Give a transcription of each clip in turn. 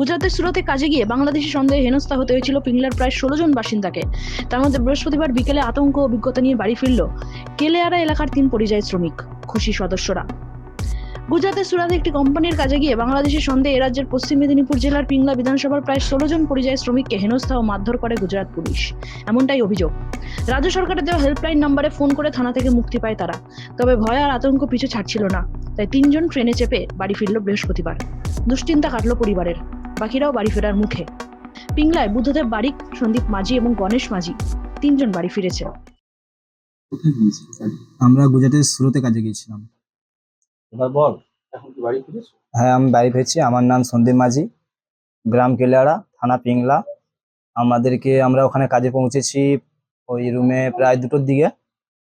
গুজরাতের সুরতে কাজে গিয়ে বাংলাদেশি সন্দেহে হেনস্থা হতে হয়েছিল পিংলার প্রায় ষোলো জন বাসিন্দাকে। তার মধ্যে বৃহস্পতিবার বিকেলে আতঙ্ক অভিজ্ঞতা নিয়ে বাড়ি ফিরল কেলেয়ারা এলাকার তিন পরিযায়ী শ্রমিক, খুশি সদস্যরা। গুজরাতের সুরাতে একটি কোম্পানির কাজে গিয়ে বাংলাদেশের সন্দেহে রাজ্যের পশ্চিম মেদিনীপুর জেলার পিংলা বিধানসভার প্রায় ষোলো জন পরিযায়ী শ্রমিককে হেনস্থা ও মারধর করে গুজরাট পুলিশ। এমনটাই অভিযোগ। রাজ্য সরকারের দেওয়া হেল্পলাইন নম্বরে ফোন করে থানা থেকে মুক্তি পায় তারা। তবে ভয় আর আতঙ্ক পিছু ছাড়ছিল না। তাই তিনজন ট্রেনে চেপে বাড়ি ফিরল বৃহস্পতিবার। দুশ্চিন্তা কাটলো পরিবারের। বাকিরাও বাড়ি ফেরার মুখে। পিংলায় বুদ্ধদেব বারিক সন্দীপ মাঝি এবং গণেশ মাঝি। তিনজন বাড়ি ফিরেছে? আমরা গুজরাটের শুরুতে কাজে গিয়েছিলাম। এবার বল এখন কি বাড়ি ফিরেছো? হ্যাঁ আমি বাড়ি ফিরছি। আমার নাম সন্দীপ মাঝি। গ্রাম কেলাড়া থানা পিংলা। আমাদেরকে আমরা ওখানে কাজে পৌঁছেছি ওই রুমে প্রায় দুটোর দিকে।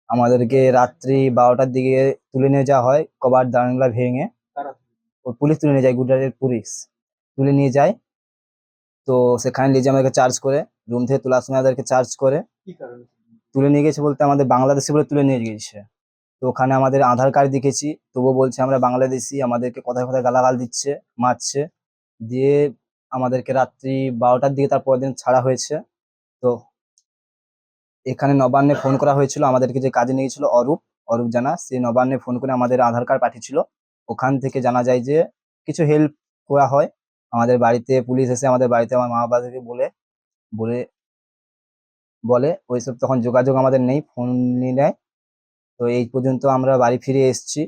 আমাদেরকে রাত্রি বারোটার দিকে তুলে নিয়ে যাওয়া হয় কবার দাঁড়ানগুলা ভেঙে। পুলিশ তুলে নিয়ে যায় গুজরাটের পুলিশ। তুলে নিয়ে যায়। তো সেখানে নিয়ে যেয়ে আমাদেরকে চার্জ করে রুম থেকে তোলার সময় আমাদেরকে চার্জ করে। তুলে নিয়ে গেছে বলতে আমাদের বাংলাদেশি বলে তুলে নিয়ে গেছে তো ওখানে আমাদের আধার কার্ড দেখেছি তবুও বলছে আমরা বাংলাদেশি আমাদেরকে কথায় কথায় গালাগাল দিচ্ছে মারছে। দিয়ে আমাদেরকে রাত্রি বারোটার দিকে তারপর দিন ছাড়া হয়েছে। তো এখানে নবান্নে ফোন করা হয়েছিল আমাদেরকে যে কাজে নিয়েছিল অরূপ অরূপ জানা সে নবান্নে ফোন করে আমাদের আধার কার্ড পাঠিয়েছিল। ওখান থেকে জানা যায় যে কিছু হেল্প করা হয়। আমাদের বাড়িতে পুলিশ এসে আমাদের বাড়িতে আমার মা বাবাদেরকে বলে বলে বলে ওইসব তখন যোগাযোগ আমাদের নেই ফোন নিয়ে নেয়। তো এই পর্যন্ত আমরা বাড়ি ফিরে এসেছি?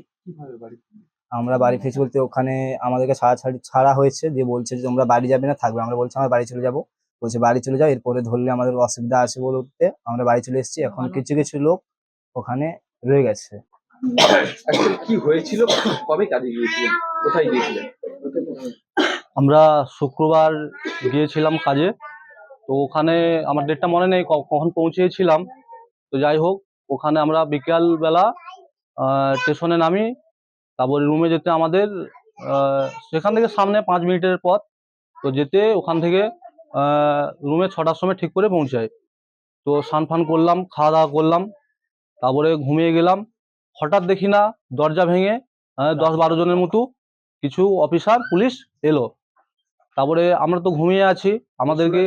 আমরা বাড়ি ফিরছি বলতে ওখানে আমাদেরকে ছাড়া ছাড়ি ছাড়া হয়েছে যে বলছে যে তোমরা বাড়ি যাবে না থাকবে। আমরা বলছি আমরা বাড়ি চলে যাব। বলছে বাড়ি চলে যাও এরপরে ধরলে আমাদের অসুবিধা আছে বলতে আমরা বাড়ি চলে এসেছি। এখন কিছু কিছু লোক ওখানে রয়ে গেছে। কি হয়েছিল? কবে কাজে গিয়েছিলেন? কোথায় গিয়েছিলেন? আমরা শুক্রবার গিয়েছিলাম কাজে, তো ওখানে আমার ডেটটা মনে নেই কখন পৌঁছেছিলাম। তো যাই হোক, ওখানে আমরা বিকাল বেলা স্টেশনে নামি, তারপর রুমে যেতে আমাদের সেখান থেকে সামনে পাঁচ মিনিটের পথ। তো যেতে ওখান থেকে রুমে ছটার সময় ঠিক করে পৌঁছায়। তো স্নান ফান করলাম, খাওয়া দাওয়া করলাম, তারপরে ঘুমিয়ে গেলাম। হঠাৎ দেখি না দরজা ভেঙে দশ বারো জনের মতো কিছু অফিসার পুলিশ এলো। তারপরে আমরা তো ঘুমিয়ে আছি আমাদেরকে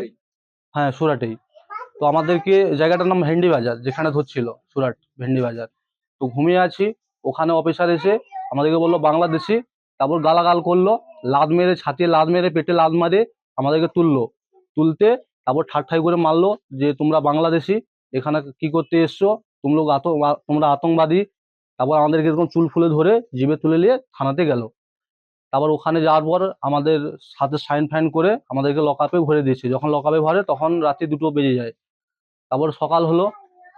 হ্যাঁ সুরাটেই। তো আমাদেরকে জায়গাটার নাম ভেন্ডি বাজার যেখানে ধরছিল সুরাট ভেন্ডি বাজার। তো ঘুমিয়ে আছি ওখানে অফিসার এসে আমাদেরকে বলল বাংলাদেশি? তারপর গালাগাল করল লাদ মেরে ছাতিয়ে লাদ মেরে পেটে লাদ মারে আমাদেরকে তুললো। তুলতে তারপর ঠাট্টাই করে মারলো যে তোমরা বাংলাদেশি? এখানে কি করতে এসছো? তোমরা তোমরা আতঙ্কবাদী? তারপর আমাদেরকে এরকম চুল ফুলে ধরে জিভে তুলে নিয়ে থানাতে গেল। তারপর ওখানে যাওয়ার পর আমাদের সাথে সাইন ফাইন করে আমাদেরকে লকআপে ভরে দিয়েছে। যখন লকআপে ভরে তখন রাত্রি দুটো বেজে যায়। তারপর সকাল হলো,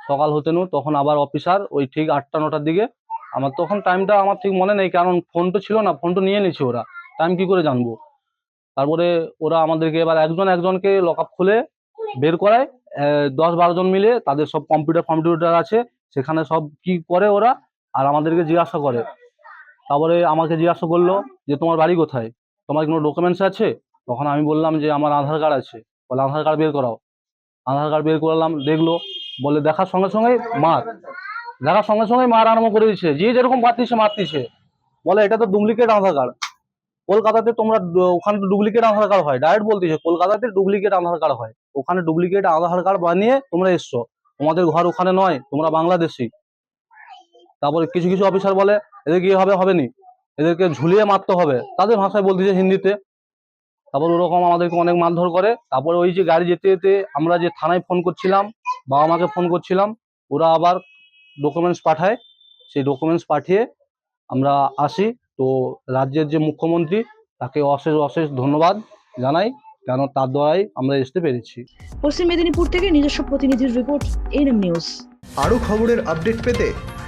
সকাল হতে নু তখন আবার অফিসার ওই ঠিক আটটা, নটার দিকে আমার তখন টাইমটা আমার ঠিক মনে নেই, কারণ ফোন তো ছিল না ফোন তো নিয়ে নিয়েছে ওরা। টাইম কি করে জানব? তারপরে ওরা আমাদেরকে এবার একজন একজনকে লকআপ খুলে বের করায় দশ বারো জন মিলে তাদের সব কম্পিউটার কম্পিউটার আছে, সেখানে সব কি করে ওরা? আর আমাদেরকে জিজ্ঞাসা করে। তারপরে আমাকে জিজ্ঞাসা করল যে, তোমার বাড়ি কোথায়? তোমার কোনো ডকুমেন্টস আছে? তখন আমি বললাম যে, আমার আধার কার্ড আছে। বলে, আধার কার্ড বের করাও। আধার কার্ড বের করলাম, দেখল, বলে, দেখার সঙ্গে সঙ্গে মার। দেখার সঙ্গে সঙ্গে মার আরম্ভ করে দিচ্ছে যে যেরকম মারতিছে মারতিছে। বলে, এটা তো ডুপ্লিকেট আধার কার্ড। কলকাতাতে তোমরা ওখানে তো ডুপ্লিকেট আধার কার্ড হয়। ডাইরেক্ট বলতেছে, কলকাতাতে ডুপ্লিকেট আধার কার্ড হয়। ওখানে ডুপ্লিকেট আধার কার্ড বানিয়ে তোমরা এসছো। তোমাদের ঘর ওখানে নয়, তোমরা বাংলাদেশি। তারপরে কিছু কিছু অফিসার বলে এদের কি হবে হবে নি? এদেরকে ঝুলিয়ে মারতে হবে। তাদের ভাষায় বলতেছে হিন্দিতে। তারপর ওরকম আমাদেরকে অনেক মারধর করে। তারপরে ওই যে গাড়ি যেতে যেতে আমরা যে থানায় ফোন করছিলাম বাবা মাকে ফোন করছিলাম ওরা আবার ডকুমেন্টস পাঠায়। সেই ডকুমেন্টস পাঠিয়ে আমরা আসি। তো রাজ্যের যে মুখ্যমন্ত্রী তাকে অশেষ অশেষ ধন্যবাদ জানাই কেন তার দ্বারাই আমরা আসতে পেরেছি। পশ্চিম মেদিনীপুর থেকে নিজস্ব প্রতিনিধির রিপোর্ট এনএম নিউজ আরও খবরের আপডেট পেতে